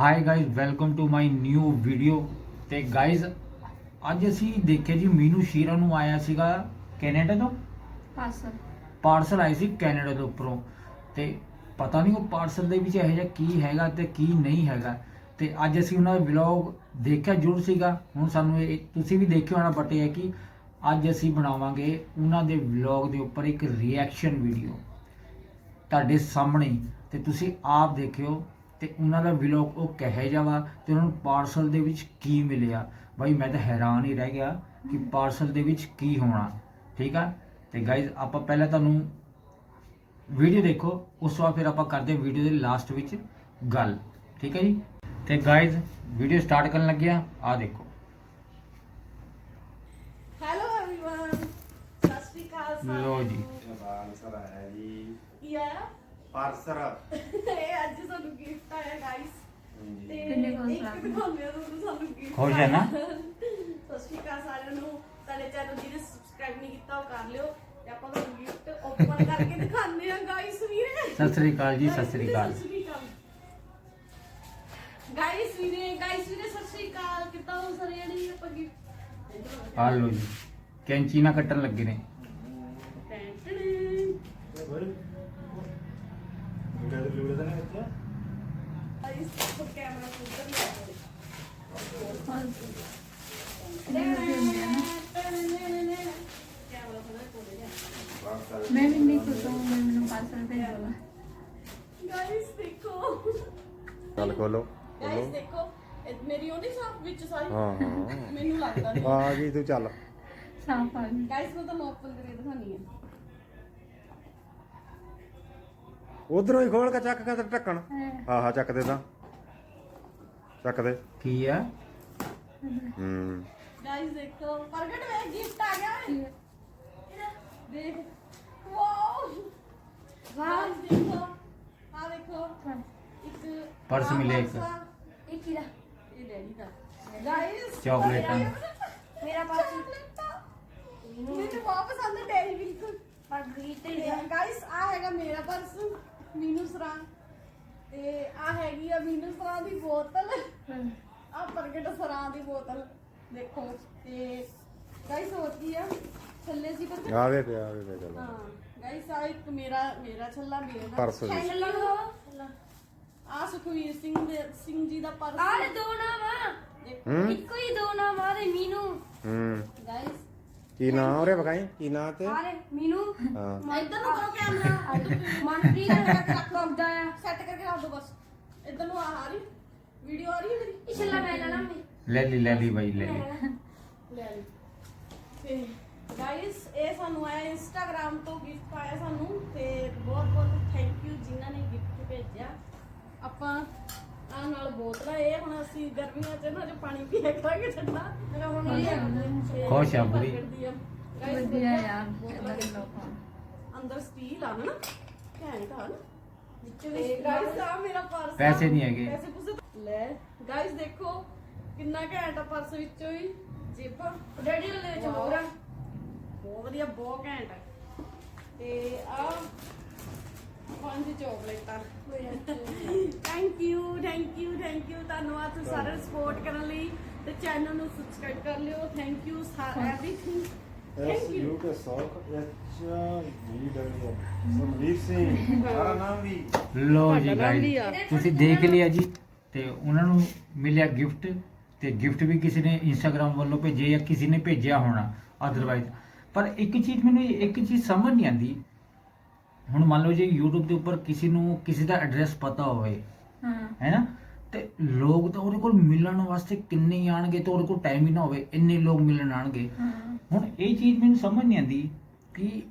Hi guys welcome to my new video ਤੇ guys ਅੱਜ ਅਸੀਂ ਦੇਖਿਆ ਜੀ ਮੀਨੂ ਸ਼ੀਰਾ ਨੂੰ ਆਇਆ ਸੀਗਾ ਕੈਨੇਡਾ ਤੋਂ? ਪਾਸਲ ਪਾਰਸਲ ਆਈ ਸੀ ਕੈਨੇਡਾ ਤੋਂ ਉੱਪਰੋਂ। ਤੇ ਪਤਾ ਨਹੀਂ ਉਹ ਪਾਰਸਲ ਦੇ ਵਿੱਚ ਇਹੋ ਜਿਹਾ ਕੀ ਹੈਗਾ ਤੇ ਕੀ ਨਹੀਂ ਹੈਗਾ। ਤੇ ਅੱਜ ਅਸੀਂ ਉਹਨਾਂ ਦਾ ਵਲੌਗ ਦੇਖਿਆ ਜ਼ਰੂਰ ਸੀਗਾ। ਹੁਣ ਸਾਨੂੰ ਇਹ ਤੁਸੀਂ ਵੀ ਦੇਖਿਓ ਹੋਣਾ ਬਟ ਇਹ ਹੈ ਕਿ ਅੱਜ ਅਸੀਂ ਬਣਾਵਾਂਗੇ ਉਹਨਾਂ ਦੇ ਵਲੌਗ ਦੇ ਉੱਪਰ ਇੱਕ ਰਿਐਕਸ਼ਨ ਵੀਡੀਓ ਤੁਹਾਡੇ ਸਾਹਮਣੇ। ਤੇ ਤੁਸੀਂ ਆਪ ਦੇਖਿਓ ਤੇ ਉਹਨਾਂ ਦਾ ਵਲੌਗ ਉਹ ਕਹੇ ਜਾਵਾ ਤੇ ਉਹਨਾਂ ਨੂੰ ਪਾਰਸਲ ਦੇ ਵਿੱਚ ਕੀ ਮਿਲਿਆ ਬਾਈ ਮੈਂ ਤਾਂ ਹੈਰਾਨ ਹੀ ਰਹਿ ਗਿਆ ਕਿ ਪਾਰਸਲ ਦੇ ਵਿੱਚ ਕੀ ਹੋਣਾ ਠੀਕ ਆ ਤੇ ਗਾਇਜ਼ ਆਪਾਂ ਪਹਿਲਾਂ ਤੁਹਾਨੂੰ ਵੀਡੀਓ ਦੇਖੋ ਉਸ ਤੋਂ ਬਾਅਦ ਫਿਰ ਆਪਾਂ ਕਰਦੇ ਵੀਡੀਓ ਦੇ ਲਾਸਟ ਵਿੱਚ ਗੱਲ ਠੀਕ ਹੈ ਜੀ ਤੇ ਗਾਇਜ਼ ਵੀਡੀਓ ਸਟਾਰਟ ਕਰਨ ਲੱਗਿਆ ਆ ਦੇਖੋ ਹੈਲੋ एवरीवन ਸਤਿ ਸ਼੍ਰੀ ਅਕਾਲ ਸਾਰਿਆਂ ਲਓ ਜੀ। ਪਾਰਸਲ ਇਹ ਅੱਜ ਸਾਨੂੰ ਗਿਫਟ ਆਇਆ ਗਾਇਸ ਤੇ ਕਿੰਨੇ ਇੱਕ ਸਾਲ? ਦਿਖਾਉਂਦੇ ਆ ਤੁਹਾਨੂੰ ਸਾਨੂੰ ਗਿਫਟ ਖੁਸ਼ ਹੈ ਨਾ? ਸਤਿ ਸ਼੍ਰੀ ਅਕਾਲ ਸਾਰਿਆਂ ਨੂੰ। ਸਾਡੇ ਚੈਨਲ ਜਿਹਨੇ ਸਬਸਕ੍ਰਾਈਬ ਨਹੀਂ ਕੀਤਾ ਉਹ ਕਰ ਲਿਓ। ਤੇ ਆਪਾਂ ਤੁਹਾਨੂੰ ਗਿਫਟ ਓਪਨ ਕਰਕੇ ਦਿਖਾਉਂਦੇ ਆ ਗਾਇਸ ਵੀਰੇ। ਸਤਿ ਸ੍ਰੀ ਅਕਾਲ ਜੀ ਸਤਿ ਸ੍ਰੀ ਅਕਾਲ। ਗਾਇਸ ਵੀਰੇ ਗਾਇਸ ਵੀਰੇ ਸਤਿ ਸ਼੍ਰੀ ਅਕਾਲ। ਕਿੱਦਾਂ ਹੋ ਸਾਰੇ ਜਣੇ? ਆਪਾਂ ਗਿਫਟ ਆ ਲਓ ਜੀ। ਕੈਂਚੀ ਨਾਲ ਕੱਟਣ ਲੱਗੇ ਨੇ। ਵੀਡੀਓ ਦੇ ਵੀਡੀਓ ਤਾਂ ਨਹੀਂ ਵਿੱਚ ਗਾਇਸ ਤੋਂ ਕੈਮਰਾ ਉੱਧਰ ਲਿਆ ਕੈਮਰਾ ਥੋੜਾ ਕੋਲ ਲਿਆ ਪਾਰਸਲ ਮੈਂ ਵੀ ਨਹੀਂ ਹੂੰ ਮੈਂ ਮੈਨੂੰ ਪਾਸਲ ਭੇਜੋ ਗਾਇਸ ਦੇਖੋ। ਚੱਲ ਖੋਲੋ ਗਾਇਸ ਦੇਖੋ ਇਹ ਮੇਰੀ ਉਹਦੀ ਸਾਫ਼ ਵਿੱਚ ਸਾਰੀ। ਹਾਂ ਹਾਂ। ਮੈਨੂੰ ਲੱਗਦਾ ਨਹੀਂ ਆ ਗਈ ਤੂੰ ਚੱਲ। ਸਾਫ਼ ਆ ਗਈ। ਗਾਇਸ ਮੈਂ ਤੁਹਾਨੂੰ ਓਪਨ ਕਰਕੇ ਦਿਖਾਣੀ ਹੈ ਉਧਰੋਂ ਹੀ ਖੋਲ ਕੇ ਚੱਕ ਕੇ ਤੇ ਢੱਕਣ। ਹੈ। ਹਾਂ ਹਾਂ ਚੱਕ ਦੇ ਤਾਂ। ਚੱਕ ਦੇ। ਕੀ ਆ? ਹੂੰ। ਗਾਇਸ ਦੇਖੋ ਪ੍ਰਗਟ ਵੇ ਗਿਫਟ ਆ ਗਿਆ। ਕੀ ਹੈ? ਦੇਖ ਵਾਓ ਵਾਓ ਦੇਖੋ। ਆ ਦੇਖੋ। ਇੱਕ ਪਰਸ ਆਹ ਮਿਲਿਆ ਇੱਕ। ਪਰਸ ਆ। ਇਹ ਕੀ ਦਾ। ਇਹ ਡੈਡੀ ਦਾ ਗਾਇਸ ਚਾਕਲੇਟਾਂ। ਮੇਰਾ ਪਾਸ ਮੈਨੂੰ ਬਹੁਤ ਪਸੰਦ ਹੈ ਡੈਡੀ ਬਿਲਕੁਲ। ਪਰ ਤੇ ਗਾਇਸ ਆ ਹੈਗਾ ਮੇਰਾ ਪਰਸ ਮੀਨੂ ਸਰਾਂ। ਤੇ ਆ ਹੈਗੀ ਆ ਮੀਨੂ ਸਰਾਂ ਦੀ ਬੋਤਲ। ਆ ਪ੍ਰਗਟ ਸਰਾਂ ਦੀ ਬੋਤਲ। ਦੇਖੋ ਤੇ ਗਾਇਸ ਕੀ ਆ? ਛੱਲੇ ਸੀ ਪਰ ਆਵੇ ਪਿਆ ਆਵੇ ਪਿਆ ਚੱਲ। ਹਾਂ ਗਾਇਸ ਆ ਇੱਕ ਮੇਰਾ ਮੇਰਾ ਛੱਲਾ ਮੇਰਾ ਦਾ ਪਰਸ ਵਿੱਚ। ਛੱਲਾ। ਆ ਸੁਖਵੀਰ ਸਿੰਘ ਦੇ ਸਿੰਘ ਜੀ ਦਾ ਪਰਸ। ਆਲੇ ਦੋ ਨਾਮ ਆ ਹੂੰ ਇੱਕੋ ਹੀ ਦੋ ਨਾਮ ਆ ਦੇ ਮੀਨੂ। ਹੂੰ ਗਾਇਸ ਕੀ ਨਾਂ ਉਹਰੇ ਬਕਾਈ ਕੀ ਨਾਂ ਤੇ ਆਲੇ ਮੀਨੂ ਹਾਂ ਇੱਧਰ ਨੂੰ ਕਰੋ ਕੈਮਰਾ ਮਨਪ੍ਰੀਤ ਰੱਖ ਲੱਗਦਾ ਆ ਸੈੱਟ ਕਰਕੇ ਰੱਖ ਦੋ ਬਸ ਇੱਧਰ ਨੂੰ ਆ ਆ ਰਹੀ ਵੀਡੀਓ ਆ ਰਹੀ ਹੈ ਮੇਰੀ ਇਹ ਛੱਲਾ ਮੈਂ ਲੈਣਾ ਮੈਂ ਲੈ ਲਈ ਲੈ ਲਈ ਬਾਈ ਲੈ ਲਈ ਲੈ ਲਈ ਤੇ ਗਾਇਸ ਇਹ ਸਾਨੂੰ ਆਇਆ ਇੰਸਟਾਗ੍ਰam ਤੋਂ ਗਿਫਟ ਆਇਆ ਸਾਨੂੰ ਤੇ ਬਹੁਤ ਬਹੁਤ ਥੈਂਕ ਯੂ ਜਿਨ੍ਹਾਂ ਨੇ ਗਿਫਟ ਭੇਜਿਆ ਆਪਾਂ ਆ ਨਾਲ ਬੋਤਲਾਂ ਇਹ ਹੁਣ ਅਸੀਂ ਗਰਮੀਆਂ ਚ ਨਾ ਜੋ ਪਾਣੀ ਪੀਆ ਕਰਾਂਗੇ ਠੰਡਾ। ਮੇਰਾ ਹੁਣ ਇਹ ਖੁਸ਼ ਆ ਪੂਰੀ। ਵਧੀਆ ਯਾਰ ਬੋਤਲਾਂ ਦੇ ਅੰਦਰ ਸਟੀਲ ਆ ਨਾ ਘੈਂਟ ਆ ਨਾ। ਤੇ ਗਾਇਸ ਆ ਮੇਰਾ ਪਰਸ ਪੈਸੇ ਨਹੀਂ ਹੈਗੇ। ਪੈਸੇ ਪੂਸੇ ਲੈ ਗਾਇਸ ਦੇਖੋ ਕਿੰਨਾ ਘੈਂਟ ਆ ਪਰਸ ਵਿੱਚੋਂ ਹੀ। ਜੇਬਾਂ। ਡੈਡੀ ਉਹਦੇ ਵਿੱਚ ਹੋਰ ਆ ਬਹੁਤ ਵਧੀਆ ਬਹੁਤ ਘੈਂਟ ਆ। ਤੇ ਆ ਪੰਜ ਚੋਕਲੇਟਾਂ thank you thank you thank you ਧੰਨਵਾਦ ਤੁਸੀਂ ਸਾਰੇ ਸਪੋਰਟ ਕਰਨ ਲਈ ਤੇ ਚੈਨਲ ਨੂੰ ਸਬਸਕ੍ਰਾਈਬ ਕਰ ਲਿਓ। Thank you everything S U K ਸੌਕ H G W Sukhvir Singh ਸਾਰਾ ਨਾਮ ਵੀ ਲੋ ਜੀ ਆ। ਤੁਸੀਂ ਦੇਖ ਲਿਆ ਜੀ ਤੇ ਉਹਨਾਂ ਨੂੰ ਮਿਲਿਆ ਗਿਫਟ ਤੇ ਗਿਫਟ ਵੀ ਕਿਸੇ ਨੇ ਇੰਸਟਾਗ੍ਰam ਵੱਲੋਂ ਭੇਜਿਆ ਜਾਂ ਕਿਸੇ ਨੇ ਭੇਜਿਆ ਹੋਣਾ ਅਦਰਵਾਈਜ਼ ਪਰ ਇੱਕ ਚੀਜ਼ ਮੈਨੂੰ ਇੱਕ ਚੀਜ਼ ਸਮਝ ਨਹੀਂ ਆਂਦੀ ਹੁਣ ਮੰਨ ਲਓ ਜੇ YouTube ਦੇ ਉੱਪਰ ਕਿਸੇ ਨੂੰ ਕਿਸੇ ਦਾ ਐਡਰੈਸ ਪਤਾ ਹੋਵੇ ਹਾਂ। ਹੈ ਨਾ? ਤੇ ਲੋਕ ਤਾਂ ਉਹਦੇ ਕੋਲ ਮਿਲਣ ਵਾਸਤੇ ਕਿੰਨੇ ਹੀ ਆਣਗੇ ਤੇ ਉਹਦੇ ਕੋਲ ਟਾਈਮ ਹੀ ਨਾ ਹੋਵੇ ਇੰਨੇ ਲੋਕ ਮਿਲਣ ਆਣਗੇ ਹੁਣ ਇਹ ਚੀਜ਼ ਮੈਨੂੰ ਸਮਝ ਨਹੀਂ ਆਂਦੀ ਕਿ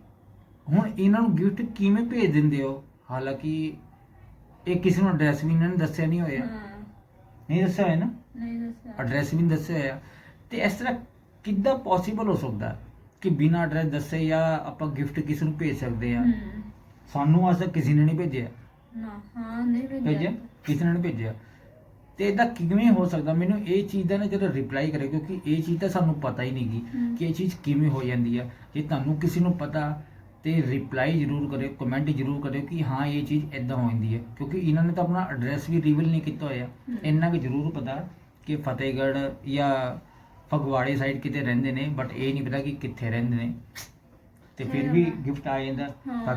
ਹੁਣ ਇਹਨਾਂ ਨੂੰ ਗਿਫਟ ਕਿਵੇਂ ਭੇਜ ਦਿੰਦੇ ਹੋ? ਹਾਲਾਂਕਿ ਇਹ ਕਿਸੇ ਨੂੰ ਐਡਰੈਸ ਵੀ ਇਹਨਾਂ ਨੇ ਦੱਸਿਆ ਨਹੀਂ ਹੋਇਆ। ਨਹੀਂ ਦੱਸਿਆ ਹੋਇਆ ਨਾ? ਨਹੀਂ ਦੱਸਿਆ। ਐਡਰੈਸ ਵੀ ਨਹੀਂ ਦੱਸਿਆ ਹੋਇਆ। ਤੇ ਇਸ ਤਰ੍ਹਾਂ ਕਿੱਦਾਂ ਪੋਸੀਬਲ ਹੋ ਸਕਦਾ ਕਿ ਬਿਨਾਂ ਐਡਰੈਸ ਦੱਸੇ ਜਾਂ ਆਪਾਂ ਗਿਫਟ ਕਿਸੇ ਨੂੰ ਭੇਜ ਸਕਦੇ ਆ ਸਾਨੂੰ ਅਜੇ ਤੱਕ ਕਿਸੇ ਨੇ ਨਹੀਂ ਭੇਜਿਆ। ਨਾ ਹਾਂ ਨਹੀਂ ਭੇਜਿਆ। ਭੇਜਿਆ? ਕਿਸੇ ਨੇ ਨਹੀਂ ਭੇਜਿਆ। ਤੇ ਇਹਦਾ ਕਿਵੇਂ ਹੋ ਸਕਦਾ? ਮੈਨੂੰ ਇਹ ਚੀਜ਼ ਦਾ ਨਾ ਜਦੋਂ ਰਿਪਲਾਈ ਕਰੇ ਕਿਉਂਕਿ ਇਹ ਚੀਜ਼ ਤਾਂ ਸਾਨੂੰ ਪਤਾ ਹੀ ਨਹੀਂਗੀ ਹਮ। ਕਿ ਇਹ ਚੀਜ਼ ਕਿਵੇਂ ਹੋ ਜਾਂਦੀ ਆ। ਜੇ ਤੁਹਾਨੂੰ ਕਿਸੇ ਨੂੰ ਪਤਾ ਤੇ ਰਿਪਲਾਈ ਜ਼ਰੂਰ ਕਰਿਓ ਕਮੈਂਟ ਜ਼ਰੂਰ ਕਰਿਓ ਕਿ ਹਾਂ ਇਹ ਚੀਜ਼ ਇਦਾਂ ਹੋ ਜਾਂਦੀ ਹੈ ਕਿਉਂਕਿ ਇਹਨਾਂ ਨੇ ਤਾਂ ਆਪਣਾ ਐਡਰੈਸ ਵੀ ਰਿਵੀਲ ਨਹੀਂ ਕੀਤਾ ਹੋਇਆ। ਹਮ। ਇੰਨਾ ਕਿ ਜ਼ਰੂਰ ਪਤਾ ਕਿ ਫਤਿਹਗੜ੍ਹ ਜਾਂ ਫਗਵਾੜੇ ਸਾਈਡ ਕਿਤੇ ਰਹਿੰਦੇ ਨੇ ਬਟ ਇਹ ਨਹੀਂ ਪਤਾ ਕਿ ਕਿੱਥੇ ਰਹਿੰਦੇ ਨੇ। ਤੇ ਫਿਰ ਵੀ ਗਿਫਟ ਆ ਜਾਂਦਾ।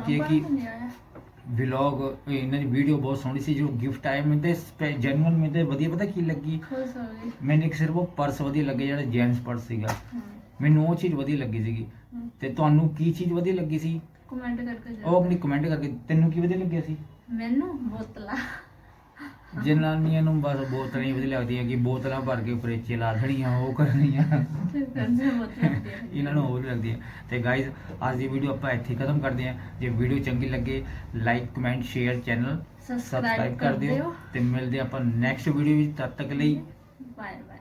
ਇਹ ਕਿ ਆਇਆ। ਵਲੌਗ ਇਹਨਾਂ ਦੀ ਵੀਡੀਓ ਬਹੁਤ ਸੋਹਣੀ ਸੀ ਜੋ ਗਿਫਟ ਆਇਆ ਮੈਨੂੰ ਤੇ ਜੈਨੂਅਲ ਮੈਨੂੰ ਤੇ ਵਧੀਆ ਪਤਾ ਕੀ ਲੱਗੀ? ਮੈਨੂੰ ਇੱਕ ਸਿਰਫ ਉਹ ਪਰਸ ਵਧੀਆ ਲੱਗੇ ਜਿਹੜਾ ਜੈਂਟਸ ਪਰਸ ਸੀਗਾ। ਮੈਨੂੰ ਉਹ ਚੀਜ਼ ਵਧੀਆ ਲੱਗੀ ਸੀਗੀ। ਤੇ ਤੁਹਾਨੂੰ ਕੀ ਚੀਜ਼ ਵਧੀਆ ਲੱਗੀ ਸੀ? ਕਮੈਂਟ ਕਰਕੇ ਉਹ ਆਪਣੀ ਕਮੈਂਟ ਕਰਕੇ ਤੈਨੂੰ ਕੀ ਵਧੀਆ ਲੱਗਿਆ ਸੀ? ਮੈਨੂੰ ਬੋਤਲਾ। ਜਨਾਨੀਆਂ ਨੂੰ ਬਸ ਬੋਤਲਾਂ ਹੀ ਵਧੀਆ ਲੱਗਦੀਆਂ ਕਿ ਬੋਤਲਾਂ ਭਰ ਕੇ ਫ੍ਰਿਜ ਲਾ ਦੇਣੀਆਂ ਉਹ ਕਰਨੀਆਂ। ਇਹਨਾਂ ਨੂੰ ਹੋਰ ਲੱਗਦੀ ਹੈ ਤੇ ਗਾਇਜ਼ ਅੱਜ ਦੀ ਵੀਡੀਓ ਆਪਾਂ ਇੱਥੇ ਖਤਮ ਕਰਦੇ ਹਾਂ। ਜੇ ਵੀਡੀਓ ਚੰਗੀ ਲੱਗੇ like comment share channel subscribe ਕਰ ਦਿਓ। ਤੇ ਮਿਲਦੇ ਆਪਾਂ ਨੈਕਸਟ ਵੀਡੀਓ ਵਿੱਚ। ਤਦ ਤੱਕ ਲਈ ਬਾਏ ਬਾਏ